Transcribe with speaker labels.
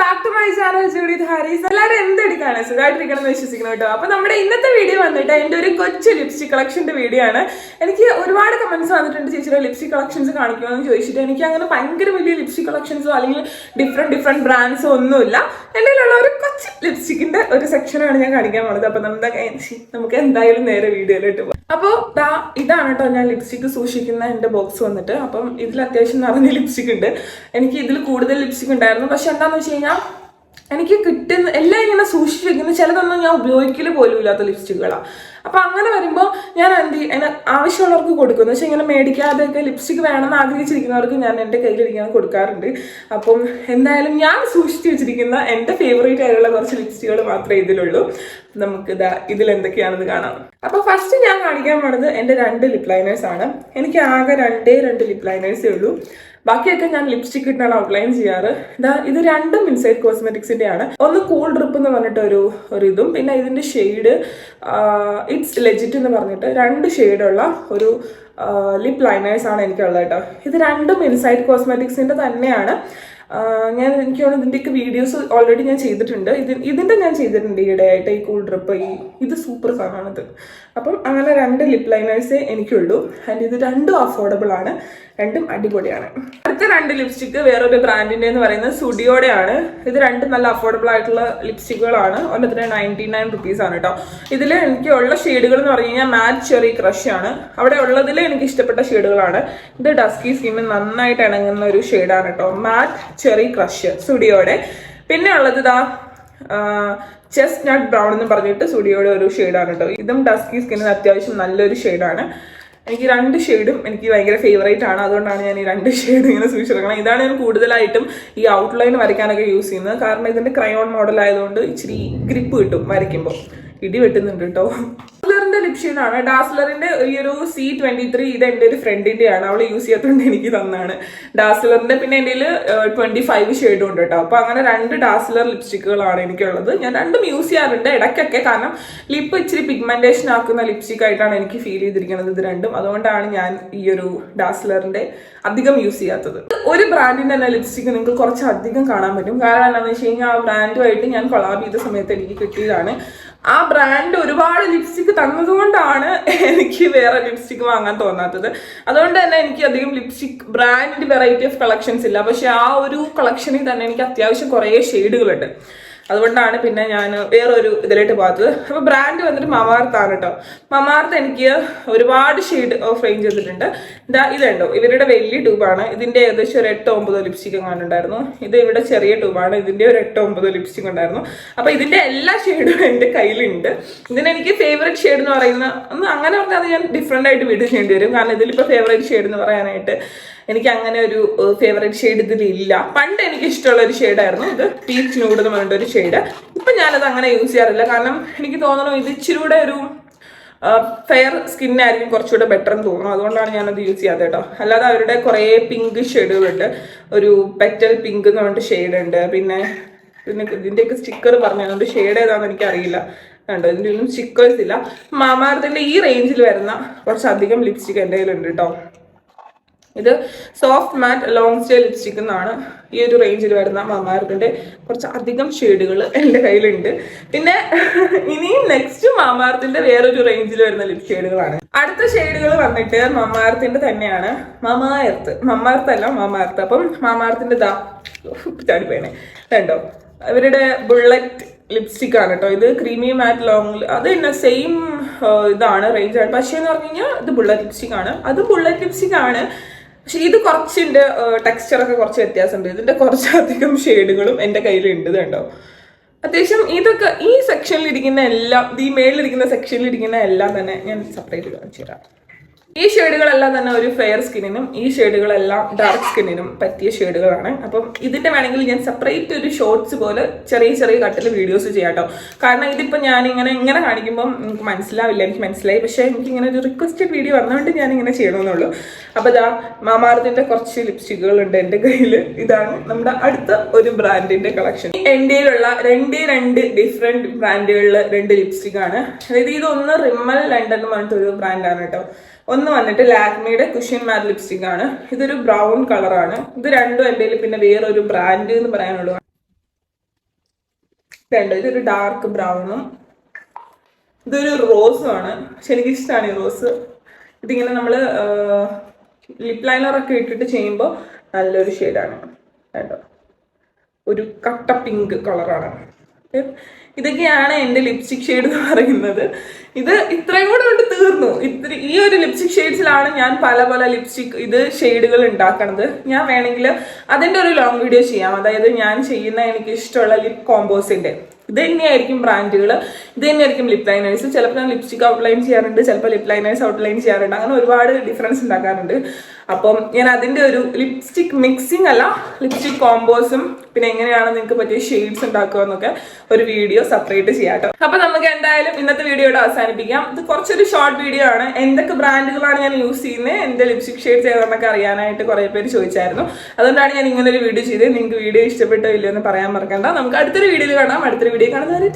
Speaker 1: Back to my channel Judy Harris എല്ലാവരും എന്തെടുക്കാണ്? സുഖമായിട്ടിരിക്കണം എന്ന് വിശ്വസിക്കുന്നു കേട്ടോ. അപ്പൊ നമ്മുടെ ഇന്നത്തെ വീഡിയോ വന്നിട്ട് എന്റെ ഒരു കൊച്ചു ലിപ്സ്റ്റിക് കളക്ഷന്റെ വീഡിയോ ആണ്. എനിക്ക് ഒരുപാട് കമന്റ്സ് വന്നിട്ടുണ്ട് ചേച്ചിയുടെ ലിപ്സ്റ്റിക് കളക്ഷൻസ് കാണിക്കുമെന്ന് ചോദിച്ചിട്ട്. എനിക്ക് അങ്ങനെ ഭയങ്കര വലിയ ലിപ്സ്റ്റിക് കളക്ഷൻസോ അല്ലെങ്കിൽ ഡിഫറെന്റ് ഡിഫറെന്റ് ബ്രാൻഡ്സോ ഒന്നുമില്ല. എന്റെ കയ്യിലുള്ള ഒരു കൊച്ചു ലിപ്സ്റ്റിക്കിന്റെ ഒരു സെക്ഷനാണ് ഞാൻ കാണിക്കാൻ പോകുന്നത് അപ്പൊ നമ്മുടെ നമുക്ക് എന്തായാലും നേരെ വീഡിയോയിലോട്ട് പോകാം അപ്പോൾ ദാ ഇതാണ് കേട്ടോ ഞാൻ ലിപ്സ്റ്റിക്ക് സൂക്ഷിക്കുന്ന എന്റെ ബോക്സ് വന്നിട്ട്. അപ്പം ഇതിൽ അത്യാവശ്യം നിറഞ്ഞ ലിപ്സ്റ്റിക് ഉണ്ട്. എനിക്ക് ഇതിൽ കൂടുതൽ ലിപ്സ്റ്റിക് ഉണ്ടായിരുന്നു. പക്ഷെ എന്താണെന്ന് വെച്ച് കഴിഞ്ഞാൽ എനിക്ക് കിട്ടുന്ന എല്ലാം ഇങ്ങനെ സൂക്ഷിച്ച് വെക്കുന്ന ചിലതൊന്നും ഞാൻ ഉപയോഗിക്കൽ പോലും ഇല്ലാത്ത ലിപ്സ്റ്റിക്കുകളാണ് അപ്പം അങ്ങനെ വരുമ്പോൾ ഞാൻ എന്ത് ചെയ്യും? ആവശ്യമുള്ളവർക്ക് കൊടുക്കും. വെച്ചാൽ ഇങ്ങനെ മേടിക്കാതെയൊക്കെ ലിപ്സ്റ്റിക് വേണമെന്ന് ആഗ്രഹിച്ചിരിക്കുന്നവർക്ക് ഞാൻ എന്റെ കയ്യിലിരിക്കാൻ കൊടുക്കാറുണ്ട്. അപ്പം എന്തായാലും ഞാൻ സൂക്ഷിച്ചു വെച്ചിരിക്കുന്ന എന്റെ ഫേവറേറ്റ് ആയിട്ടുള്ള കുറച്ച് ലിപ്സ്റ്റിക്കുകൾ മാത്രമേ ഇതിലുള്ളൂ. നമുക്ക് ഇതാ ഇതിൽ എന്തൊക്കെയാണെന്ന് കാണാം. അപ്പോൾ ഫസ്റ്റ് ഞാൻ കാണിക്കാൻ പോണത് എന്റെ രണ്ട് ലിപ് ലൈനേഴ്സ് ആണ്. എനിക്ക് ആകെ രണ്ടേ രണ്ട് ലിപ് ലൈനേഴ്സേ ഉള്ളൂ. ബാക്കിയൊക്കെ ഞാൻ ലിപ്സ്റ്റിക് ഇട്ടാണ് ഔട്ട്ലൈൻ ചെയ്യാറ്. ഇതാ ഇത് രണ്ടും ഇൻസൈഡ് കോസ്മെറ്റിക്സിന്റെ ആണ് ഒന്ന് കൂൾ ഡ്രിപ്പ് എന്ന് പറഞ്ഞിട്ട് ഒരു ഒരു ഇതും പിന്നെ ഇതിന്റെ ഷെയ്ഡ് ഇറ്റ്സ് ലെജിറ്റ് എന്ന് പറഞ്ഞിട്ട് രണ്ട് ഷെയ്ഡുള്ള ഒരു ലിപ് ലൈനേഴ്സ് ആണ് എനിക്കുള്ളത് കേട്ടോ. ഇത് രണ്ടും ഇൻസൈഡ് കോസ്മെറ്റിക്സിന്റെ തന്നെയാണ്. ഞാൻ എനിക്ക് തോന്നുന്നു ഇതിന്റെയൊക്കെ വീഡിയോസ് ഓൾറെഡി ഞാൻ ചെയ്തിട്ടുണ്ട്. ഇത് ഇതിന്റെ ഞാൻ ചെയ്തിട്ടുണ്ട് ഈയിടെയായിട്ട് ഈ കൂൾ ഡ്രിപ്പ് ഈ ഇത് സൂപ്പർ സാധനമാണിത്. അപ്പം അങ്ങനെ രണ്ട് ലിപ് ലൈനേഴ്സേ എനിക്കുള്ളൂ. ആൻഡ് ഇത് രണ്ടും അഫോർഡബിൾ ആണ്. രണ്ടും അടിപൊളിയാണ്. അടുത്ത രണ്ട് ലിപ്സ്റ്റിക്ക് വേറൊരു ബ്രാൻഡിന്റെ എന്ന് പറയുന്നത് സുഡിയോടെ ആണ് ഇത് രണ്ടും നല്ല അഫോർഡബിൾ ആയിട്ടുള്ള ലിപ്സ്റ്റിക്കുകളാണ് ഒന്നത്തിന് നയന്റി നയൻ റുപ്പീസ് ആണ് കേട്ടോ ഇതിൽ എനിക്ക് ഉള്ള ഷെയ്ഡുകൾ എന്ന് പറഞ്ഞു കഴിഞ്ഞാൽ മാറ്റ് ചെറി ക്രഷ് ആണ്. അവിടെ ഉള്ളതിൽ എനിക്ക് ഇഷ്ടപ്പെട്ട ഷെയ്ഡുകളാണ് ഇത് ഡസ്കി സ്കിമ്മിൽ നന്നായിട്ട് ഇണങ്ങുന്ന ഒരു ഷെയ്ഡാണ് കേട്ടോ മാറ്റ് ചെറി ക്രഷ് സുഡിയോടെ. പിന്നെ ഉള്ളത് ഇതാ ചെസ്റ്റ് നട്ട് ബ്രൗൺ എന്ന് പറഞ്ഞിട്ട് സുഡിയോടെ ഒരു ഷെയ്ഡാണ് കേട്ടോ ഇതും ഡസ്കി സ്കിന്നിന് അത്യാവശ്യം നല്ലൊരു ഷെയ്ഡാണ് എനിക്ക് രണ്ട് ഷെയ്ഡും എനിക്ക് ഭയങ്കര ഫേവറേറ്റ് ആണ്. അതുകൊണ്ടാണ് ഞാൻ ഈ രണ്ട് ഷെയ്ഡ് ഇങ്ങനെ സൂക്ഷിച്ചിരിക്കുന്നത് ഇതാണ് ഞാൻ കൂടുതലായിട്ടും ഈ ഔട്ട്ലൈൻ വരയ്ക്കാനൊക്കെ യൂസ് ചെയ്യുന്നത്. കാരണം ഇതിന്റെ ക്രയോൺ മോഡൽ ആയതുകൊണ്ട് ഇച്ചിരി ഗ്രിപ്പ് കിട്ടും വരയ്ക്കുമ്പോൾ ഇടി വെട്ടുന്നുണ്ട് കേട്ടോ ആണ്. ഡാസ്ലറിന്റെ ഈ ഒരു സി ട്വന്റി ത്രീ ഇത് എന്റെ ഒരു ഫ്രണ്ടിന്റെ ആണ് അവൾ യൂസ് ചെയ്യാത്തതുകൊണ്ട് എനിക്ക് തന്നാണ്. ഡാസ്ലറിന്റെ പിന്നെ എന്റെ ട്വന്റി ഫൈവ് ഷെയ്ഡും ഉണ്ട് കേട്ടോ. അപ്പൊ അങ്ങനെ രണ്ട് ഡാസ്ലർ ലിപ്സ്റ്റിക്കുകളാണ് എനിക്കുള്ളത്. ഞാൻ രണ്ടും യൂസ് ചെയ്യാറുണ്ട് ഇടയ്ക്കൊക്കെ. കാരണം ലിപ്പ് ഇച്ചിരി പിഗ്മെന്റേഷൻ ആക്കുന്ന ലിപ്സ്റ്റിക് ആയിട്ടാണ് എനിക്ക് ഫീൽ ചെയ്തിരിക്കുന്നത് ഇത് രണ്ടും. അതുകൊണ്ടാണ് ഞാൻ ഈ ഒരു ഡാസ്ലറിന്റെ അധികം യൂസ് ചെയ്യാത്തത്. ഒരു ബ്രാൻഡിന്റെ തന്നെ ലിപ്സ്റ്റിക് നിങ്ങൾക്ക് കുറച്ച് അധികം കാണാൻ പറ്റും. കാരണം എന്താണെന്ന് വെച്ച് കഴിഞ്ഞാൽ ആ ബ്രാൻഡുമായിട്ട് ഞാൻ കൊളാബ് ചെയ്ത സമയത്ത് എനിക്ക് കിട്ടിയതാണ്. ആ ബ്രാൻഡ് ഒരുപാട് ലിപ്സ്റ്റിക് തന്നതുകൊണ്ടാണ് എനിക്ക് വേറെ ലിപ്സ്റ്റിക് വാങ്ങാൻ തോന്നാത്തത്. അതുകൊണ്ട് തന്നെ എനിക്ക് അധികം lipstick brand variety of collections ഇല്ല. പക്ഷെ ആ ഒരു കളക്ഷനിൽ തന്നെ എനിക്ക് അത്യാവശ്യം കുറേ ഷെയ്ഡുകളുണ്ട് അതുകൊണ്ടാണ് പിന്നെ ഞാൻ വേറൊരു ഇതിലേക്ക് പോകാത്തത്. അപ്പോൾ ബ്രാൻഡ് വന്നിട്ട് മമാർത്താണ് കേട്ടോ മമാർത്ത് എനിക്ക് ഒരുപാട് ഷെയ്ഡ് ഓഫ് റേഞ്ച് ചെയ്തിട്ടുണ്ട് ഇതാ ഇതുണ്ടോ ഇവരുടെ വലിയ ട്യൂബാണ് ഇതിന്റെ ഏകദേശം ഒരു എട്ടോ ഒമ്പതോ ലിപ്സ്റ്റിക് കാണുന്നുണ്ടായിരുന്നു ഇത് ഇവിടെ ചെറിയ ട്യൂബാണ് ഇതിന്റെ ഒരു എട്ടോ ഒമ്പതോ ലിപ്സ്റ്റിക് ഉണ്ടായിരുന്നു. അപ്പോൾ ഇതിന്റെ എല്ലാ ഷെയ്ഡും എന്റെ കയ്യിലുണ്ട്. ഇതിന് എനിക്ക് ഫേവറേറ്റ് ഷെയ്ഡ് എന്ന് പറയുന്ന ഒന്ന് അങ്ങനെ പറഞ്ഞാൽ അത് ഞാൻ ഡിഫറെന്റ് ആയിട്ട് വീഡിയോ ചെയ്യേണ്ടി വരും. കാരണം ഇതിലിപ്പോൾ ഫേവറേറ്റ് ഷെയ്ഡ് എന്ന് പറയാനായിട്ട് എനിക്ക് അങ്ങനെ ഒരു ഫേവറേറ്റ് ഷെയ്ഡ് ഇതിലില്ല പണ്ട് എനിക്ക് ഇഷ്ടമുള്ള ഒരു ഷെയ്ഡായിരുന്നു ഇത്. പീച്ച് നൂഡ് എന്ന് പറഞ്ഞിട്ട് ഒരു ഷെയ്ഡ് ഇപ്പം ഞാനത് അങ്ങനെ യൂസ് ചെയ്യാറില്ല. കാരണം എനിക്ക് തോന്നുന്നു ഇത് ഇച്ചിരി കൂടെ ഒരു ഫെയർ സ്കിന്നായിരിക്കും കുറച്ചുകൂടെ ബെറ്റർ എന്ന് തോന്നുന്നു. അതുകൊണ്ടാണ് ഞാനത് യൂസ് ചെയ്യാതെ കേട്ടോ. അല്ലാതെ അവരുടെ കുറേ പിങ്ക് ഷെയ്ഡുകളുണ്ട് ഒരു പെറ്റൽ പിങ്ക് എന്ന് പറഞ്ഞിട്ട് ഷെയ്ഡ് ഉണ്ട്. പിന്നെ പിന്നെ ഇതിന്റെയൊക്കെ സ്റ്റിക്കർ പറഞ്ഞു അതുകൊണ്ട് ഷെയ്ഡ് ഏതാണെന്ന് എനിക്കറിയില്ല. കണ്ടോ? ഇതിന്റെ ഒന്നും സ്റ്റിക്കേഴ്സ് ഇല്ല. മാമാർത്തിന്റെ ഈ റേഞ്ചിൽ വരുന്ന കുറച്ചധികം ലിപ്സ്റ്റിക് എന്റെ കയ്യിലുണ്ട് കേട്ടോ. ഇത് soft matte long stay lipstick എന്നാണ് ഈ ഒരു റേഞ്ചിൽ വരുന്ന മാമാർത്തിന്റെ കുറച്ച് അധികം ഷെയ്ഡുകൾ എന്റെ കയ്യിലുണ്ട്. പിന്നെ ഇനിയും നെക്സ്റ്റ് മാമാർത്തിന്റെ വേറൊരു റേഞ്ചിൽ വരുന്ന ലിപ് ഷെയ്ഡുകളാണ് അടുത്ത ഷെയ്ഡുകൾ വന്നിട്ട് മാമാർത്തിന്റെ തന്നെയാണ്. മമായർത്ത്. മാമാർത്ത് അല്ല മാമാർത്ത് അപ്പം മാമാർത്തിന്റെ ദാ ചാടിപ്പോയനെ. കണ്ടോ? ഇവരുടെ ബുള്ളറ്റ് ലിപ്സ്റ്റിക് ആണ് കേട്ടോ. ഇത് ക്രീമി മാറ്റ് ലോങ് അത് തന്നെ സെയിം ഇതാണ് റേഞ്ച് ആണ്. പക്ഷേ എന്ന് പറഞ്ഞു കഴിഞ്ഞാൽ ഇത് ബുള്ളറ്റ് ലിപ്സ്റ്റിക് ആണ്. അത് ബുള്ളറ്റ് ലിപ്സ്റ്റിക് ആണ്. പക്ഷെ ഇത് കുറച്ചിന്റെ ടെക്സ്ചറൊക്കെ കുറച്ച് വ്യത്യാസമുണ്ട്. ഇതിന്റെ കുറച്ചധികം ഷെയ്ഡുകളും എന്റെ കയ്യിലുണ്ട് കണ്ടോ അത്യാവശ്യം ഇതൊക്കെ ഈ സെക്ഷനിൽ ഇരിക്കുന്ന എല്ലാം ഈ മേളിലിരിക്കുന്ന സെക്ഷനിൽ ഇരിക്കുന്ന എല്ലാം തന്നെ ഞാൻ സെപ്പറേറ്റ് കാണിച്ചു തരാം. ഈ ഷെയ്ഡുകളെല്ലാം തന്നെ ഒരു ഫെയർ സ്കിന്നിനും ഈ ഷെയ്ഡുകളെല്ലാം ഡാർക്ക് സ്കിന്നിനും പറ്റിയ ഷെയ്ഡുകളാണ്. അപ്പം ഇതിന്റെ വേണമെങ്കിൽ ഞാൻ സെപ്പറേറ്റ് ഒരു ഷോർട്സ് പോലെ ചെറിയ ചെറിയ കട്ടിൽ വീഡിയോസ് ചെയ്യാട്ടോ കാരണം ഇതിപ്പോൾ ഞാൻ ഇങ്ങനെ ഇങ്ങനെ കാണിക്കുമ്പോൾ എനിക്ക് മനസ്സിലാവില്ല എനിക്ക് മനസ്സിലായി. പക്ഷേ എനിക്ക് ഇങ്ങനെ ഒരു റിക്വസ്റ്റഡ് വീഡിയോ വന്നുകൊണ്ട് ഞാൻ ഇങ്ങനെ ചെയ്യണമെന്നുള്ളൂ അപ്പോൾ ഇതാ മാമാർത്തിന്റെ കുറച്ച് ലിപ്സ്റ്റിക്കുകൾ ഉണ്ട് എന്റെ കയ്യിൽ ഇതാണ് നമ്മുടെ അടുത്ത ഒരു ബ്രാൻഡിന്റെ കളക്ഷൻ. എന്റെയിലുള്ള രണ്ടേ രണ്ട് ഡിഫറെന്റ് ബ്രാൻഡുകളിൽ രണ്ട് ലിപ്സ്റ്റിക്കാണ് അതായത് ഇതൊന്ന് റിമ്മൽ ലണ്ടൻ എന്ന് പറഞ്ഞിട്ടൊരു ബ്രാൻഡാണ് കേട്ടോ. ഒന്ന് വന്നിട്ട് ലാക്മിയുടെ കുഷ്യൻ മാറ്റ് ലിപ്സ്റ്റിക് ആണ്. ഇതൊരു ബ്രൗൺ കളറാണ് ഇത് രണ്ടും എന്റെ പിന്നെ വേറൊരു ബ്രാൻഡ് എന്ന് പറയാനുള്ളൂ. രണ്ടോ ഇതൊരു ഡാർക്ക് ബ്രൗണും ഇതൊരു റോസും ആണ്. പക്ഷെ എനിക്കിഷ്ടമാണ് ഈ റോസ് ഇതിങ്ങനെ നമ്മൾ ലിപ് ലൈനറൊക്കെ ഇട്ടിട്ട് ചെയ്യുമ്പോൾ നല്ലൊരു ഷെയ്ഡാണ് കേട്ടോ ഒരു കട്ട പിങ്ക് കളറാണ് ഇതൊക്കെയാണ് എന്റെ ലിപ്സ്റ്റിക് ഷെയ്ഡ് എന്ന് പറയുന്നത്. ഇത് ഇത്രയും കൂടെ കൊണ്ട് തീർന്നു. ഇത്ര ഈ ഒരു ലിപ്സ്റ്റിക് ഷെയ്ഡ്സിലാണ് ഞാൻ പല പല ലിപ്സ്റ്റിക് ഇത് ഷെയ്ഡുകൾ ഉണ്ടാക്കണത്. ഞാൻ വേണമെങ്കിൽ അതിന്റെ ഒരു ലോങ് വീഡിയോ ചെയ്യാം. അതായത് ഞാൻ ചെയ്യുന്ന എനിക്ക് ഇഷ്ടമുള്ള ലിപ് കോമ്പോസിന്റെ ഇത് തന്നെയായിരിക്കും ബ്രാൻഡുകൾ ഇത് തന്നെയായിരിക്കും ലിപ് ലൈനേഴ്സ് ചിലപ്പോൾ ഞാൻ ലിപ്സ്റ്റിക് ഔട്ട്ലൈൻ ചെയ്യാറുണ്ട് ചിലപ്പോൾ ലിപ് ലൈനേഴ്സ് ഔട്ട്ലൈൻ ചെയ്യാറുണ്ട്. അങ്ങനെ ഒരുപാട് ഡിഫറൻസ് ഉണ്ടാക്കാറുണ്ട്. അപ്പം ഞാൻ അതിന്റെ ഒരു ലിപ്സ്റ്റിക് മിക്സിംഗ് അല്ല ലിപ്സ്റ്റിക് കോമ്പോസും പിന്നെ എങ്ങനെയാണ് നിങ്ങൾക്ക് പറ്റിയ ഷെയ്ഡ്സ് ഉണ്ടാക്കുക എന്നൊക്കെ ഒരു വീഡിയോ സെപ്പറേറ്റ് ചെയ്യാം കേട്ടോ അപ്പം നമുക്ക് എന്തായാലും ഇന്നത്തെ വീഡിയോയുടെ അവസാനിപ്പിക്കാം. ഇത് കുറച്ചൊരു ഷോർട്ട് വീഡിയോ ആണ്. എന്തൊക്കെ ബ്രാൻഡുകളാണ് ഞാൻ യൂസ് ചെയ്യുന്നത് എന്റെ ലിപ്സ്റ്റിക് ഷെയ്ഡ്സ് ഏതാണെന്നൊക്കെ അറിയാനായിട്ട് കുറെ പേര് ചോദിച്ചായിരുന്നു. അതുകൊണ്ടാണ് ഞാൻ ഇങ്ങനൊരു വീഡിയോ ചെയ്തത്. നിങ്ങൾക്ക് വീഡിയോ ഇഷ്ടപ്പെട്ടോ ഇല്ലയോ എന്ന് പറയാൻ മറക്കണ്ട. നമുക്ക് അടുത്തൊരു വീഡിയോയിൽ കാണാം. അടുത്തൊരു വീഡിയോ കാണുന്നവരെ